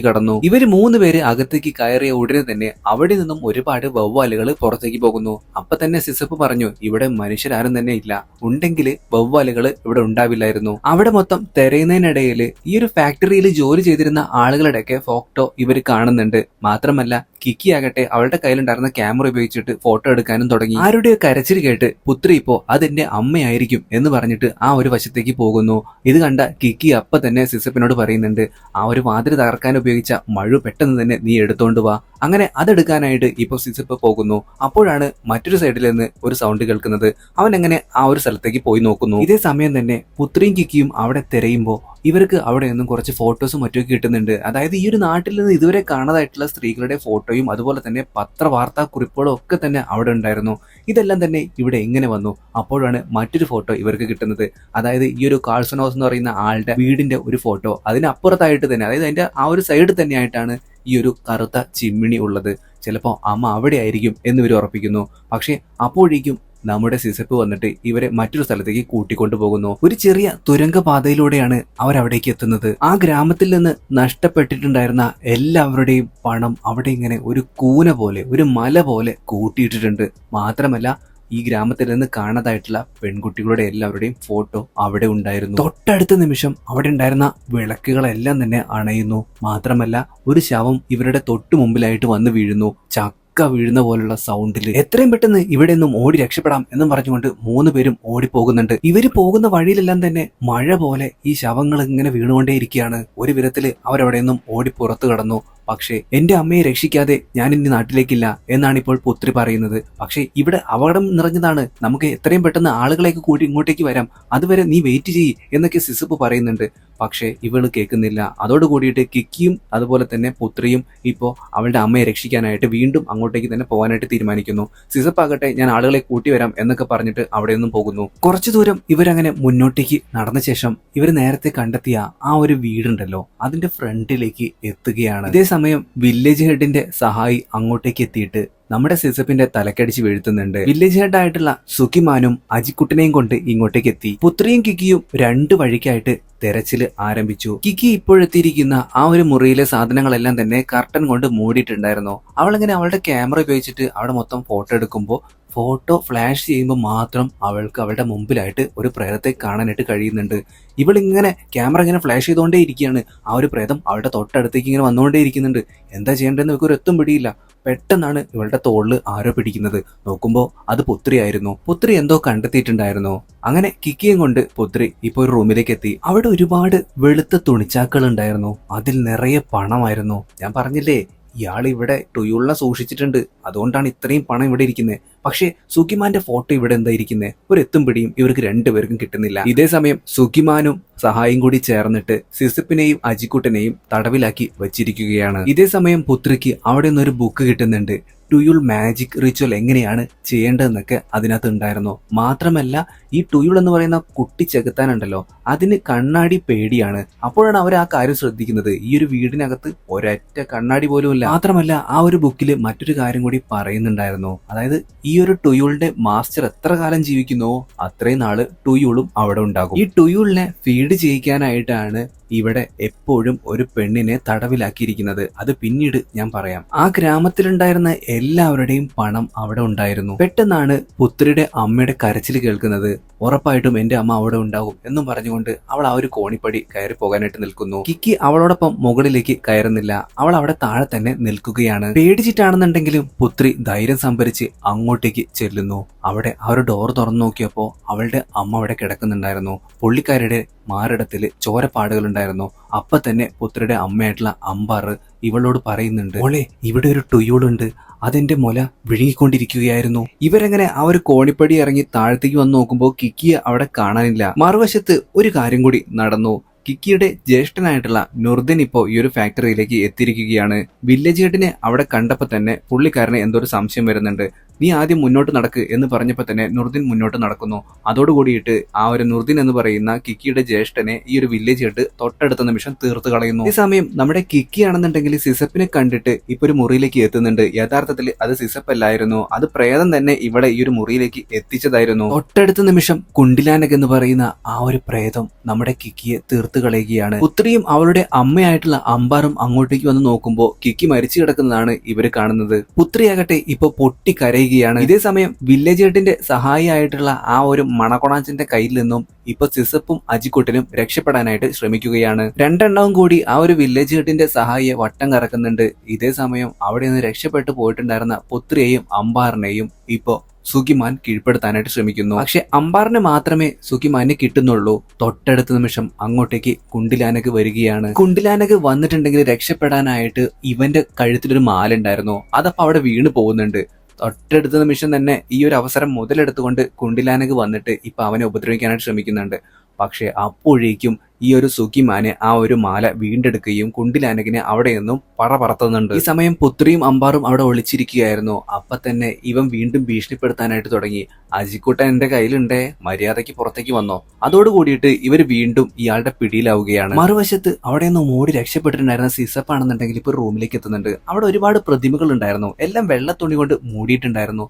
കടന്നു. ഇവർ മൂന്ന് പേര് അകത്തേക്ക് കയറിയ ഉടനെ തന്നെ അവിടെ നിന്നും ഒരുപാട് വവ്വാലുകൾ പുറത്തേക്ക് പോകുന്നു. അപ്പൊ തന്നെ സിസപ്പ് പറഞ്ഞു ഇവിടെ മനുഷ്യരാരും തന്നെ ഇല്ല. ഉണ്ടെങ്കിൽ വവ്വാലുകൾ ഇവിടെ ഉണ്ടാവില്ലായിരുന്നു. അവിടെ മൊത്തം തെരയുന്നതിനിടയിൽ ഈ ഒരു ഫാക്ടറിയിൽ ജോലി ചെയ്തിരുന്ന ആളുകളുടെയൊക്കെ ഫോട്ടോ ഇവർ കാണുന്നുണ്ട്. മാത്രമല്ല കിക്കി ആകട്ടെ അവളുടെ കയ്യിലുണ്ടായിരുന്ന ക്യാമറ ഉപയോഗിച്ചിട്ട് ഫോട്ടോ എടുക്കാനും തുടങ്ങി. ആരുടെ കരച്ചിൽ കേട്ട് പുത്രി ഇപ്പോ അതെന്റെ അമ്മയായിരിക്കും എന്ന് പറഞ്ഞിട്ട് ആ ഒരു വശത്തേക്ക് പോകുന്നു. ഇത് കണ്ട കിക്കി അപ്പ തന്നെ സിസപ്പിനോട് പറയുന്നുണ്ട് ആ ഒരു വാതിൽ തകർക്കാൻ ഉപയോഗിച്ച മഴ പെട്ടെന്ന് തന്നെ നീ എടുത്തോണ്ട് വാ. അങ്ങനെ അതെടുക്കാനായിട്ട് ഇപ്പൊ സിസിപ്പ് പോകുന്നു. അപ്പോഴാണ് മറ്റൊരു സൈഡിൽ നിന്ന് ഒരു സൗണ്ട് കേൾക്കുന്നത്. അവൻ എങ്ങനെ ആ ഒരു സ്ഥലത്തേക്ക് പോയി നോക്കുന്നു? ഇതേ സമയം തന്നെ പുത്രിയും കിക്കിയും അവിടെ തിരയുമ്പോൾ ഇവർക്ക് അവിടെ നിന്നും കുറച്ച് ഫോട്ടോസും മറ്റുമൊക്കെ കിട്ടുന്നുണ്ട്. അതായത് ഈ ഒരു നാട്ടിൽ നിന്ന് ഇതുവരെ കാണാതായിട്ടുള്ള സ്ത്രീകളുടെ ഫോട്ടോയും അതുപോലെ തന്നെ പത്രവാർത്താ കുറിപ്പുകളും ഒക്കെ തന്നെ അവിടെ ഉണ്ടായിരുന്നു. ഇതെല്ലാം തന്നെ ഇവിടെ എങ്ങനെ വന്നു. അപ്പോഴാണ് മറ്റൊരു ഫോട്ടോ ഇവർക്ക് കിട്ടുന്നത്. അതായത് ഈ ഒരു കാൾസണോസ് എന്ന് പറയുന്ന ആളുടെ വീടിന്റെ ഒരു ഫോട്ടോ അതിനപ്പുറത്തായിട്ട് തന്നെ അതായത് അതിന്റെ ആ ഒരു സൈഡ് തന്നെയായിട്ടാണ് ഈ ഒരു കറുത്ത ചിമ്മിണി ഉള്ളത്. ചിലപ്പോൾ അമ്മ അവിടെ ആയിരിക്കും എന്ന് ഇവർ ഉറപ്പിക്കുന്നു. പക്ഷേ അപ്പോഴേക്കും നമ്മുടെ സിസപ്പ് വന്നിട്ട് ഇവരെ മറ്റൊരു സ്ഥലത്തേക്ക് കൂട്ടിക്കൊണ്ടു പോകുന്നു. ഒരു ചെറിയ തുരങ്കപാതയിലൂടെയാണ് പാതയിലൂടെയാണ് അവിടേക്ക് എത്തുന്നത്. ആ ഗ്രാമത്തിൽ നിന്ന് നഷ്ടപ്പെട്ടിട്ടുണ്ടായിരുന്ന എല്ലാവരുടെയും പണം അവിടെ ഇങ്ങനെ ഒരു കൂന പോലെ ഒരു മല പോലെ കൂട്ടിയിട്ടിട്ടുണ്ട്. മാത്രമല്ല ഈ ഗ്രാമത്തിൽ നിന്ന് കാണാതായിട്ടുള്ള പെൺകുട്ടികളുടെ എല്ലാവരുടെയും ഫോട്ടോ അവിടെ ഉണ്ടായിരുന്നു. തൊട്ടടുത്ത നിമിഷം അവിടെ ഉണ്ടായിരുന്ന വിളക്കുകളെല്ലാം തന്നെ അണയുന്നു. മാത്രമല്ല ഒരു ശവം ഇവരുടെ തൊട്ടു മുമ്പിലായിട്ട് വന്ന് വീഴുന്നു. ചക്ക വീഴുന്ന പോലുള്ള സൗണ്ടിൽ എത്രയും പെട്ടെന്ന് ഇവിടെ നിന്നും ഓടി രക്ഷപ്പെടാം എന്നും പറഞ്ഞുകൊണ്ട് മൂന്ന് പേരും ഓടിപ്പോകുന്നുണ്ട്. ഇവർ പോകുന്ന വഴിയിലെല്ലാം തന്നെ മഴ പോലെ ഈ ശവങ്ങൾ ഇങ്ങനെ വീണുകൊണ്ടേയിരിക്കുകയാണ്. ഒരു വിധത്തിൽ അവരവിടെ നിന്നും ഓടി പുറത്തു കടന്നു. പക്ഷേ എന്റെ അമ്മയെ രക്ഷിക്കാതെ ഞാൻ ഇനി നാട്ടിലേക്കില്ല എന്നാണ് ഇപ്പോൾ പുത്രി പറയുന്നത്. പക്ഷേ ഇവിടെ അപകടം നിറഞ്ഞതാണ്. നമുക്ക് എത്രയും പെട്ടെന്ന് ആളുകളെയൊക്കെ കൂടി ഇങ്ങോട്ടേക്ക് വരാം. അതുവരെ നീ വെയിറ്റ് ചെയ്യ് എന്നൊക്കെ സിസപ്പ് പറയുന്നുണ്ട്. പക്ഷേ ഇവൾ കേൾക്കുന്നില്ല. അതോട് കൂടിയിട്ട് കിക്കിയും അതുപോലെ തന്നെ പുത്രിയും ഇപ്പോൾ അവളുടെ അമ്മയെ രക്ഷിക്കാനായിട്ട് വീണ്ടും അങ്ങോട്ടേക്ക് തന്നെ പോകാനായിട്ട് തീരുമാനിക്കുന്നു. സിസപ്പ് ആകട്ടെ ഞാൻ ആളുകളെ കൂട്ടി വരാം എന്നൊക്കെ പറഞ്ഞിട്ട് അവിടെ നിന്നും പോകുന്നു. കുറച്ചു ദൂരം ഇവരങ്ങനെ മുന്നോട്ടേക്ക് നടന്ന ശേഷം ഇവർ നേരത്തെ കണ്ടെത്തിയ ആ ഒരു വീടുണ്ടല്ലോ. അതിന്റെ ഫ്രണ്ടിലേക്ക് എത്തുകയാണ്. ഇതേ സമയം വില്ലേജ് ഹെഡിന്റെ സഹായി അങ്ങോട്ടേക്ക് എത്തിയിട്ട് നമ്മുടെ സിസപ്പിന്റെ തലക്കടിച്ച് വീഴ്ത്തുന്നുണ്ട്. വില്ലേജ് ഹെഡായിട്ടുള്ള സുഖിമാനും അജിക്കുട്ടനെയും കൊണ്ട് ഇങ്ങോട്ടേക്ക് എത്തി. പുത്രിയും കിക്കിയും രണ്ട് വഴിക്കായിട്ട് തെരച്ചിൽ ആരംഭിച്ചു. കിക്കി ഇപ്പോഴെത്തിയിരിക്കുന്ന ആ ഒരു മുറിയിലെ സാധനങ്ങളെല്ലാം തന്നെ കർട്ടൻ കൊണ്ട് മൂടിയിട്ടുണ്ടായിരുന്നു. അവളിങ്ങനെ അവളുടെ ക്യാമറ ഉപയോഗിച്ചിട്ട് അവിടെ മൊത്തം ഫോട്ടോ എടുക്കുമ്പോൾ ഫോട്ടോ ഫ്ലാഷ് ചെയ്യുമ്പോൾ മാത്രം അവൾക്ക് അവളുടെ മുമ്പിലായിട്ട് ഒരു പ്രേതത്തെ കാണാനായിട്ട് കഴിയുന്നുണ്ട്. ഇവളിങ്ങനെ ക്യാമറ ഇങ്ങനെ ഫ്ലാഷ് ചെയ്തുകൊണ്ടേ ഇരിക്കുകയാണ്. ആ ഒരു പ്രേതം അവളുടെ തൊട്ടടുത്തേക്ക് ഇങ്ങനെ വന്നുകൊണ്ടേ ഇരിക്കുന്നുണ്ട്. എന്താ ചെയ്യേണ്ടതെന്ന് ഇവർക്ക് ഒരു എത്തും പിടിയില്ല. പെട്ടെന്നാണ് ഇവളുടെ തോളിൽ ആരോ പിടിക്കുന്നത്. നോക്കുമ്പോൾ അത് പുത്രിയായിരുന്നു. പുത്രി എന്തോ കണ്ടെത്തിയിട്ടുണ്ടായിരുന്നു. അങ്ങനെ കിക്കിയും കൊണ്ട് പുത്രി ഇപ്പോൾ ഒരു റൂമിലേക്ക് എത്തി. അവിടെ ഒരുപാട് വെളുത്ത തുണിച്ചാക്കൾ ഉണ്ടായിരുന്നു. അതിൽ നിറയെ പണമായിരുന്നു. ഞാൻ പറഞ്ഞില്ലേ ഇയാൾ ഇവിടെ ടുയുള്ള സൂക്ഷിച്ചിട്ടുണ്ട്. അതുകൊണ്ടാണ് ഇത്രയും പണം ഇവിടെ ഇരിക്കുന്നത് പക്ഷേ സുഖിമാന്റെ ഫോട്ടോ ഇവിടെ എന്താ ഇരിക്കുന്നത് ഒരു എത്തും പിടിയും ഇവർക്ക് രണ്ടുപേർക്കും കിട്ടുന്നില്ല. ഇതേ സമയം സുഖിമാനും സഹായം കൂടി ചേർന്നിട്ട് സിസിപ്പിനെയും അജിക്കുട്ടനെയും തടവിലാക്കി വച്ചിരിക്കുകയാണ്. ഇതേ സമയം പുത്രിക്ക് അവിടെ നിന്നൊരു ബുക്ക് കിട്ടുന്നുണ്ട്. ടുയുൾ മാജിക് റിച്വൽ എങ്ങനെയാണ് ചെയ്യേണ്ടതെന്നൊക്കെ അതിനകത്ത് ഉണ്ടായിരുന്നു മാത്രമല്ല ഈ ടുയുൾ എന്ന് പറയുന്ന കുട്ടി ചെകുത്താനുണ്ടല്ലോ അതിന് കണ്ണാടി പേടിയാണ്. അപ്പോഴാണ് അവർ ആ കാര്യം ശ്രദ്ധിക്കുന്നത്. ഈ ഒരു വീടിനകത്ത് ഒരൊറ്റ കണ്ണാടി പോലും ഇല്ല മാത്രമല്ല ആ ഒരു ബുക്കിൽ മറ്റൊരു കാര്യം കൂടി പറയുന്നുണ്ടായിരുന്നു. അതായത് ഈ ഒരു ടുയുളിന്റെ മാസ്റ്റർ എത്ര കാലം ജീവിക്കുന്നുവോ അത്രയും നാൾ ടുയുളും അവിടെ ഉണ്ടാകും. ഈ ടുയുളിനെ ഫീഡ് ചെയ്യിക്കാനായിട്ടാണ് ഇവിടെ എപ്പോഴും ഒരു പെണ്ണിനെ തടവിലാക്കിയിരിക്കുന്നത്. അത് പിന്നീട് ഞാൻ പറയാം. ആ ഗ്രാമത്തിലുണ്ടായിരുന്ന എല്ലാവരുടെയും പണം അവിടെ ഉണ്ടായിരുന്നു. പെട്ടെന്നാണ് പുത്രിയുടെ അമ്മയുടെ കരച്ചിൽ കേൾക്കുന്നത്. ഉറപ്പായിട്ടും എന്റെ അമ്മ അവിടെ ഉണ്ടാകും എന്നും പറഞ്ഞുകൊണ്ട് അവൾ ആ ഒരു കോണിപ്പടി കയറി പോകാനായിട്ട് നിൽക്കുന്നു. കിക്കി അവളോടൊപ്പം മുകളിലേക്ക് കയറുന്നില്ല. അവൾ അവിടെ താഴെ തന്നെ നിൽക്കുകയാണ്. പേടിച്ചിട്ടാണെന്നുണ്ടെങ്കിലും പുത്രി ധൈര്യം സംഭരിച്ച് അങ്ങോട്ടേക്ക് ചെല്ലുന്നു. അവിടെ ആ ഒരു ഡോർ തുറന്നു നോക്കിയപ്പോൾ അവളുടെ അമ്മ അവിടെ കിടക്കുന്നുണ്ടായിരുന്നു. പുള്ളിക്കാരുടെ മാറിടത്തിൽ ചോരപ്പാടുകളുണ്ടായിരുന്നു. അപ്പൊ തന്നെ പുത്രയുടെ അമ്മയായിട്ടുള്ള അമ്പാറ് ഇവളോട് പറയുന്നുണ്ട് മോളെ ഇവിടെ ഒരു ടുയൂളുണ്ട് അതെന്റെ മുല വിഴുങ്ങിക്കൊണ്ടിരിക്കുകയായിരുന്നു. ഇവരെങ്ങനെ ആ ഒരു കോണിപ്പടി ഇറങ്ങി താഴത്തേക്ക് വന്ന് നോക്കുമ്പോൾ കിക്കിയെ അവിടെ കാണാനില്ല. മറുവശത്ത് ഒരു കാര്യം കൂടി നടന്നു. കിക്കിയുടെ ജ്യേഷ്ഠനായിട്ടുള്ള നുർദിൻ ഇപ്പോൾ ഈ ഒരു ഫാക്ടറിയിലേക്ക് എത്തിയിരിക്കുകയാണ്. വില്ലേജ് ഹെഡിനെ അവിടെ കണ്ടപ്പോൾ തന്നെ പുള്ളിക്കാരന് എന്തോ ഒരു സംശയം വരുന്നുണ്ട്. നീ ആദ്യം മുന്നോട്ട് നടക്ക് എന്ന് പറഞ്ഞപ്പോൾ തന്നെ നുർദിൻ മുന്നോട്ട് നടക്കുന്നു. അതോടുകൂടിയിട്ട് ആ ഒരു നുർദിൻ എന്ന് പറയുന്ന കിക്കിയുടെ ജ്യേഷ്ഠനെ ഈ ഒരു വില്ലേജ് ഇട്ട് തൊട്ടടുത്ത നിമിഷം തീർത്ത് കളയുന്നു. ഈ സമയം നമ്മുടെ കിക്കി ആണെന്നുണ്ടെങ്കിൽ സിസപ്പിനെ കണ്ടിട്ട് ഇപ്പൊ ഒരു മുറിയിലേക്ക് എത്തുന്നുണ്ട്. യഥാർത്ഥത്തിൽ അത് സിസപ്പ് അല്ലായിരുന്നു അത് പ്രേതം തന്നെ ഇവിടെ ഈ ഒരു മുറിയിലേക്ക് എത്തിച്ചതായിരുന്നു. തൊട്ടടുത്ത നിമിഷം കുണ്ടിലാനക് എന്ന് പറയുന്ന ആ ഒരു പ്രേതം നമ്മുടെ കിക്കിയെ തീർത്ത് കളയുകയാണ്. പുത്രിയും അവളുടെ അമ്മയായിട്ടുള്ള അമ്പാറും അങ്ങോട്ടേക്ക് വന്ന് നോക്കുമ്പോൾ കിക്കി മരിച്ചു കിടക്കുന്നതാണ് ഇവർ കാണുന്നത്. പുത്രിയാകട്ടെ ഇപ്പൊ പൊട്ടി കരയുകയാണ് ഇതേ സമയം വില്ലേജ് ഹെഡിന്റെ സഹായിയായിട്ടുള്ള ആ ഒരു മണകൊണാഞ്ചിന്റെ കയ്യിൽ നിന്നും ഇപ്പൊ സിസപ്പും അജിക്കുട്ടനും രക്ഷപ്പെടാനായിട്ട് ശ്രമിക്കുകയാണ്. രണ്ടെണ്ണവും കൂടി ആ ഒരു വില്ലേജ് ഹെഡിന്റെ സഹായിയെ വട്ടം കറക്കുന്നുണ്ട്. ഇതേ സമയം അവിടെ നിന്ന് രക്ഷപ്പെട്ടു പോയിട്ടുണ്ടായിരുന്ന പുത്രിയെയും അമ്പാറിനെയും ഇപ്പോ സുഖിമാൻ കീഴ്പ്പെടുത്താനായിട്ട് ശ്രമിക്കുന്നു. പക്ഷെ അമ്പാറിന് മാത്രമേ സുഖിമാനെ കിട്ടുന്നുള്ളൂ. തൊട്ടടുത്ത നിമിഷം അങ്ങോട്ടേക്ക് കുണ്ടിലാനക് വരികയാണ്. കുണ്ടിലാനക് വന്നിട്ടുണ്ടെങ്കിൽ രക്ഷപ്പെടാനായിട്ട് ഇവന്റെ കഴുത്തിലൊരു മാലുണ്ടായിരുന്നു അതപ്പോ അവിടെ വീണ് പോകുന്നുണ്ട്. തൊട്ടടുത്ത നിമിഷം തന്നെ ഈ ഒരു അവസരം മുതലെടുത്തുകൊണ്ട് കുണ്ടിലാനക് വന്നിട്ട് ഇപ്പൊ അവനെ ഉപദ്രവിക്കാനായിട്ട് ശ്രമിക്കുന്നുണ്ട്. പക്ഷെ അപ്പോഴേക്കും ഈ ഒരു സുഖിമാനെ ആ ഒരു മാല വീണ്ടെടുക്കുകയും കുണ്ടിലാനകിനെ അവിടെ നിന്നും പറ പറത്തുന്നുണ്ട്. ഈ സമയം പുത്രിയും അമ്പാറും അവിടെ ഒളിച്ചിരിക്കുകയായിരുന്നു. അപ്പൊ തന്നെ ഇവൻ വീണ്ടും ഭീഷണിപ്പെടുത്താനായിട്ട് തുടങ്ങി. അജിക്കുട്ടൻ എന്റെ കയ്യിലുണ്ടേ? മര്യാദയ്ക്ക് പുറത്തേക്ക് വന്നോ? അതോട് കൂടിയിട്ട് ഇവർ വീണ്ടും ഇയാളുടെ പിടിയിലാവുകയാണ്. മറുവശത്ത് അവിടെ നിന്ന് ഓടി രക്ഷപ്പെട്ടിട്ടുണ്ടായിരുന്ന സിസപ്പ് ആണെന്നുണ്ടെങ്കിൽ ഇപ്പൊ റൂമിലേക്ക് എത്തുന്നുണ്ട്. അവിടെ ഒരുപാട് പ്രതിമകൾ ഉണ്ടായിരുന്നു. എല്ലാം വെള്ള തുണി കൊണ്ട് മൂടിയിട്ടുണ്ടായിരുന്നു.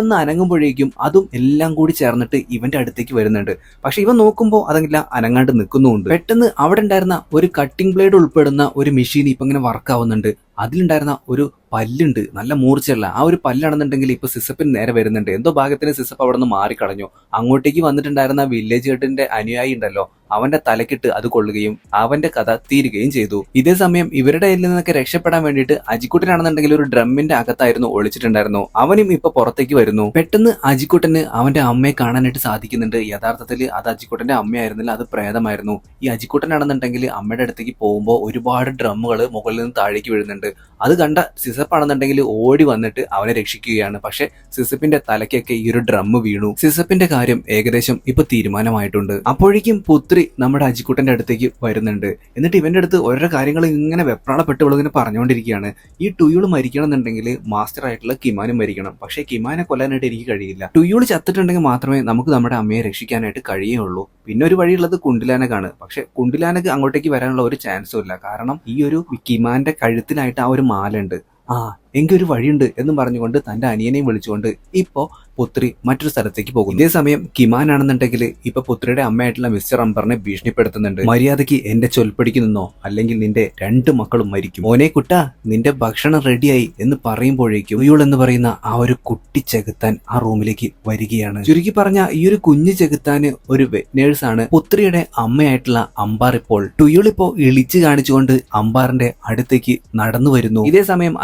ഒന്ന് അനങ്ങുമ്പോഴേക്കും അതും എല്ലാം കൂടി ചേർന്നിട്ട് ഇവന്റെ അടുത്തേക്ക് വരുന്നുണ്ട്. പക്ഷെ ഇവൻ നോക്കുമ്പോൾ അതെല്ലാം അനങ്ങാണ്ട് നിൽക്കുന്നുമുണ്ട്. പെട്ടെന്ന് അവിടെ ഉണ്ടായിരുന്ന ഒരു കട്ടിംഗ് ബ്ലേഡ് ഉൾപ്പെടുന്ന ഒരു മെഷീൻ ഇപ്പൊ ഇങ്ങനെ വർക്ക് ആവുന്നുണ്ട്. അതിലുണ്ടായിരുന്ന ഒരു പല്ലുണ്ട് നല്ല മൂർച്ചയുള്ള. ആ ഒരു പല്ലാണെന്നുണ്ടെങ്കിൽ ഇപ്പൊ സിസപ്പിന് നേരെ വരുന്നുണ്ട്. എന്തോ ഭാഗത്തിന് സിസപ്പ് അവിടെ നിന്ന് മാറിക്കളഞ്ഞു. അങ്ങോട്ടേക്ക് വന്നിട്ടുണ്ടായിരുന്ന വില്ലേജ് ഹെഡിന്റെ അനുയായി ഉണ്ടല്ലോ അവന്റെ തലക്കിട്ട് അത് കൊള്ളുകയും അവന്റെ കഥ തീരുകയും ചെയ്തു. ഇതേ സമയം ഇവരുടെ കയ്യിൽ നിന്നൊക്കെ രക്ഷപ്പെടാൻ വേണ്ടിയിട്ട് അജിക്കുട്ടനാണെന്നുണ്ടെങ്കിൽ ഒരു ഡ്രമ്മിന്റെ അകത്തായിരുന്നു ഒളിച്ചിട്ടുണ്ടായിരുന്നു അവനും ഇപ്പൊ പുറത്തേക്ക് വരുന്നു. പെട്ടെന്ന് അജിക്കുട്ടന് അവന്റെ അമ്മയെ കാണാനായിട്ട് സാധിക്കുന്നുണ്ട്. യഥാർത്ഥത്തിൽ അത് അജിക്കുട്ടന്റെ അമ്മയായിരുന്നില്ല അത് പ്രേതമായിരുന്നു. ഈ അജിക്കുട്ടനാണെന്നുണ്ടെങ്കിൽ അമ്മയുടെ അടുത്തേക്ക് പോകുമ്പോൾ ഒരുപാട് ഡ്രമ്മുകൾ മുകളിൽ നിന്ന് താഴേക്ക് വീഴുന്നുണ്ട്. അത് കണ്ട സിസപ്പാണെന്നുണ്ടെങ്കിൽ ഓടി വന്നിട്ട് അവനെ രക്ഷിക്കുകയാണ്. പക്ഷെ സിസപ്പിന്റെ തലയ്ക്കൊക്കെ ഈ ഒരു ഡ്രം വീണു. സിസപ്പിന്റെ കാര്യം ഏകദേശം ഇപ്പൊ തീരുമാനമായിട്ടുണ്ട്. അപ്പോഴേക്കും പുത്രി നമ്മുടെ അജിക്കുട്ടന്റെ അടുത്തേക്ക് വരുന്നുണ്ട്. എന്നിട്ട് ഇവന്റെ അടുത്ത് ഓരോ കാര്യങ്ങൾ ഇങ്ങനെ വെപ്രാളപ്പെട്ട് ഇങ്ങനെ പറഞ്ഞുകൊണ്ടിരിക്കുകയാണ്. ഈ ടുയൂൾ മരിക്കണം എന്നുണ്ടെങ്കിൽ മാസ്റ്റർ ആയിട്ടുള്ള കിമാനും മരിക്കണം. പക്ഷേ കിമാനെ കൊല്ലാനായിട്ട് എനിക്ക് കഴിയില്ല. ടുയൂൾ ചത്തിട്ടുണ്ടെങ്കിൽ മാത്രമേ നമുക്ക് നമ്മുടെ അമ്മയെ രക്ഷിക്കാനായിട്ട് കഴിയുള്ളൂ പിന്നെ ഒരു വഴിയുള്ളത് കുണ്ടിലാനകാണ് പക്ഷെ കുണ്ടിലാനക്ക് അങ്ങോട്ടേക്ക് വരാനുള്ള ഒരു ചാൻസും ഇല്ല. കാരണം ഈ ഒരു കിമാന്റെ കഴുത്തിലായിട്ട് ആ ഒരു മാല ഉണ്ട് ആ എങ്കിൽ ഒരു വഴിയുണ്ട് എന്നും പറഞ്ഞുകൊണ്ട് തന്റെ അനിയനെയും വിളിച്ചുകൊണ്ട് ഇപ്പോ പുത്രി മറ്റൊരു സ്ഥലത്തേക്ക് പോകും ഇതേ സമയം കിമാൻ ആണെന്നുണ്ടെങ്കിൽ ഇപ്പൊ പുത്രിയുടെ അമ്മയായിട്ടുള്ള മിസ്റ്റർ അംബറിനെ ഭീഷണിപ്പെടുത്തുന്നുണ്ട്. മര്യാദയ്ക്ക് എന്റെ ചൊൽപ്പടിക്ക് നിന്നോ അല്ലെങ്കിൽ നിന്റെ രണ്ട് മക്കളും മരിക്കും. ഓനെ കുട്ട നിന്റെ ഭക്ഷണം റെഡിയായി എന്ന് പറയുമ്പോഴേക്കും ഇവൾ എന്ന് പറയുന്ന ആ ഒരു കുട്ടി ചെകുത്താൻ ആ റൂമിലേക്ക് വരികയാണ്. ചുരുക്കി പറഞ്ഞ ഈ ഒരു കുഞ്ഞു ചെകുത്താന് ഒരു നേഴ്സാണ് പുത്രിയുടെ അമ്മയായിട്ടുള്ള അംബാർ ഇപ്പോൾ. ടുയുൾ ഇപ്പോ ഇളിച്ചു കാണിച്ചുകൊണ്ട് അമ്പാറിന്റെ അടുത്തേക്ക് നടന്നു വരുന്നു. ഇതേ സമയം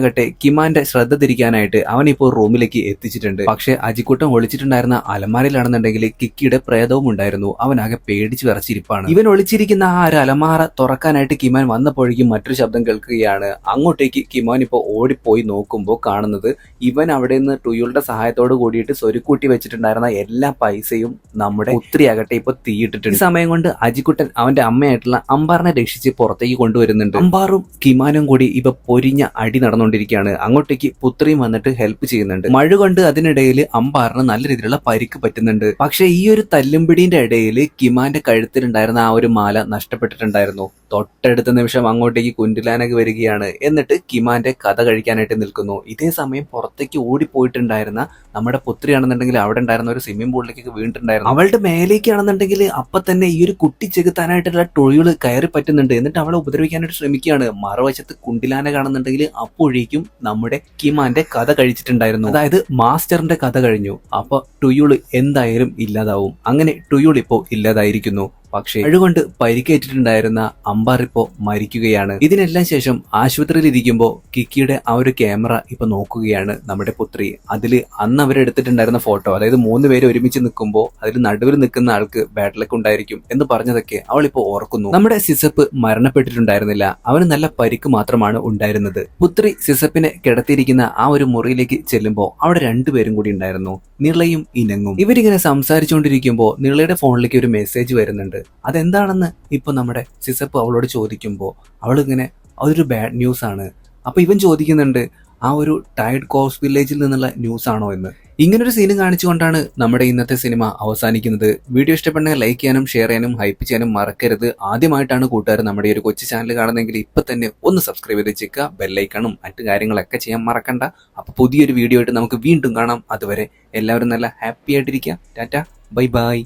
അജിക്കുട്ടനാകട്ടെ കിമാന്റെ ശ്രദ്ധ തിരിക്കാനായിട്ട് അവൻ ഇപ്പോൾ റൂമിലേക്ക് എത്തിച്ചിട്ടുണ്ട്. പക്ഷെ അജിക്കുട്ടൻ ഒളിച്ചിട്ടുണ്ടായിരുന്ന അലമാരയിലാണെന്നുണ്ടെങ്കിൽ കിക്കിയുടെ പ്രേതവും ഉണ്ടായിരുന്നു. അവനാകെ പേടിച്ച് വിറച്ചിരിപ്പാണ്. ഇവൻ ഒളിച്ചിരിക്കുന്ന ആ ഒരു അലമാറ തുറക്കാനായിട്ട് കിമാൻ വന്നപ്പോഴേക്കും മറ്റൊരു ശബ്ദം കേൾക്കുകയാണ്. അങ്ങോട്ടേക്ക് കിമാൻ ഇപ്പോൾ ഓടിപ്പോയി നോക്കുമ്പോൾ കാണുന്നത് ഇവൻ അവിടെ നിന്ന് ടുയുളുടെ സഹായത്തോട് കൂടിയിട്ട് സ്വരുക്കൂട്ടി വെച്ചിട്ടുണ്ടായിരുന്ന എല്ലാ പൈസയും നമ്മുടെ ഉത്രിയാകട്ടെ ഇപ്പൊ തീയിട്ടിട്ടുണ്ട്. ഈ സമയം കൊണ്ട് അജിക്കുട്ടൻ അവന്റെ അമ്മയായിട്ടുള്ള അമ്പാറിനെ രക്ഷിച്ച് പുറത്തേക്ക് കൊണ്ടുവരുന്നുണ്ട്. അമ്പാറും കിമാനും കൂടി ഇവ പൊരിഞ്ഞ അടി നടന്നുകൊണ്ടിരിക്കുകയാണ് അങ്ങോട്ടേക്ക് പുത്രിയും വന്നിട്ട് ഹെൽപ്പ് ചെയ്യുന്നുണ്ട്. മഴ കൊണ്ട് അതിനിടയിൽ അമ്പാറിന് നല്ല രീതിയിലുള്ള പരിക്ക് പറ്റുന്നുണ്ട്. പക്ഷേ ഈ ഒരു തല്ലുംപിടിന്റെ ഇടയിൽ കിമാന്റെ കഴുത്തിലുണ്ടായിരുന്ന ആ ഒരു മാല നഷ്ടപ്പെട്ടിട്ടുണ്ടായിരുന്നു. തൊട്ടടുത്ത നിമിഷം അങ്ങോട്ടേക്ക് കുന്റിലാനൊക്കെ വരികയാണ്. എന്നിട്ട് കിമാന്റെ കഥ കഴിക്കാനായിട്ട് നിൽക്കുന്നു. ഇതേ സമയം പുറത്തേക്ക് ഓടിപ്പോയിട്ടുണ്ടായിരുന്ന നമ്മുടെ പുത്രിയാണെന്നുണ്ടെങ്കിൽ അവിടെ ഉണ്ടായിരുന്ന ഒരു സ്വിമ്മിംഗ് പൂളിലേക്ക് വീണിട്ടുണ്ടായിരുന്നു. അവളുടെ മേലേക്കാണെന്നുണ്ടെങ്കിൽ അപ്പൊ തന്നെ ഈ ഒരു കുട്ടി ചെകുത്താനായിട്ടുള്ള ടൊഴികൾ കയറി പറ്റുന്നുണ്ട്. എന്നിട്ട് അവളെ ഉപദ്രവിക്കാനായിട്ട് ശ്രമിക്കുകയാണ്. മറുവശത്ത് കുണ്ടിലാന കാണുന്നുണ്ടെങ്കിൽ അപ്പോഴേക്കും നമ്മുടെ കിമാന്റെ കഥ കഴിച്ചിട്ടുണ്ടായിരുന്നു. അതായത് മാസ്റ്ററിന്റെ കഥ കഴിഞ്ഞു. അപ്പൊ ടുയുൾ എന്തായാലും ഇല്ലാതാവും. അങ്ങനെ ടുയുൾ ഇപ്പോ ഇല്ലാതായിരിക്കുന്നു. പക്ഷേ അഴുകൊണ്ട് പരിക്കേറ്റിട്ടുണ്ടായിരുന്ന അമ്പാർ ഇപ്പോ മരിക്കുകയാണ്. ഇതിനെല്ലാം ശേഷം ആശുപത്രിയിൽ ഇരിക്കുമ്പോൾ കിക്കിയുടെ ആ ഒരു ക്യാമറ ഇപ്പൊ നോക്കുകയാണ് നമ്മുടെ പുത്രി. അതിൽ അന്ന് അവരെടുത്തിട്ടുണ്ടായിരുന്ന ഫോട്ടോ അതായത് മൂന്ന് പേര് ഒരുമിച്ച് നിൽക്കുമ്പോൾ അതിൽ നടുവിൽ നിൽക്കുന്ന ആൾക്ക് ബാഡ്ലക്ക് ഉണ്ടായിരിക്കും എന്ന് പറഞ്ഞതൊക്കെ അവൾ ഇപ്പോൾ ഓർക്കുന്നു. നമ്മുടെ സിസപ്പ് മരണപ്പെട്ടിട്ടുണ്ടായിരുന്നില്ല. അവന് നല്ല പരിക്ക് മാത്രമാണ് ഉണ്ടായിരുന്നത്. പുത്രി സിസപ്പിനെ കിടത്തിയിരിക്കുന്ന ആ ഒരു മുറിയിലേക്ക് ചെല്ലുമ്പോൾ അവിടെ രണ്ടുപേരും കൂടി ഉണ്ടായിരുന്നു. നിളയും ഇനങ്ങും. ഇവരിങ്ങനെ സംസാരിച്ചുകൊണ്ടിരിക്കുമ്പോൾ നിളയുടെ ഫോണിലേക്ക് ഒരു മെസ്സേജ് വരുന്നുണ്ട്. അതെന്താണെന്ന് ഇപ്പൊ നമ്മുടെ സിസപ്പ് അവളോട് ചോദിക്കുമ്പോൾ അവളിങ്ങനെ അതൊരു ബാഡ് ന്യൂസ് ആണ്. അപ്പൊ ഇവൻ ചോദിക്കുന്നുണ്ട് ആ ഒരു ടൈഡ് കോസ് വില്ലേജിൽ നിന്നുള്ള ന്യൂസ് ആണോ എന്ന്? ഇങ്ങനൊരു സീന് കാണിച്ചുകൊണ്ടാണ് നമ്മുടെ ഇന്നത്തെ സിനിമ അവസാനിക്കുന്നത്. വീഡിയോ ഇഷ്ടപ്പെടുന്ന ലൈക്ക് ചെയ്യാനും ഷെയർ ചെയ്യാനും ഹൈപ്പ് ചെയ്യാനും മറക്കരുത്. ആദ്യമായിട്ടാണ് കൂട്ടുകാർ നമ്മുടെ ഒരു കൊച്ചു ചാനൽ കാണുന്നതെങ്കിൽ ഇപ്പൊ തന്നെ ഒന്ന് സബ്സ്ക്രൈബ് ചെയ്ത് വെച്ചേക്കുക. ബെല്ലൈക്കണും മറ്റു കാര്യങ്ങളൊക്കെ ചെയ്യാൻ മറക്കണ്ട. അപ്പോൾ പുതിയൊരു വീഡിയോ ആയിട്ട് നമുക്ക് വീണ്ടും കാണാം. അതുവരെ എല്ലാവരും നല്ല ഹാപ്പി ആയിട്ടിരിക്കുക. Tata bye bye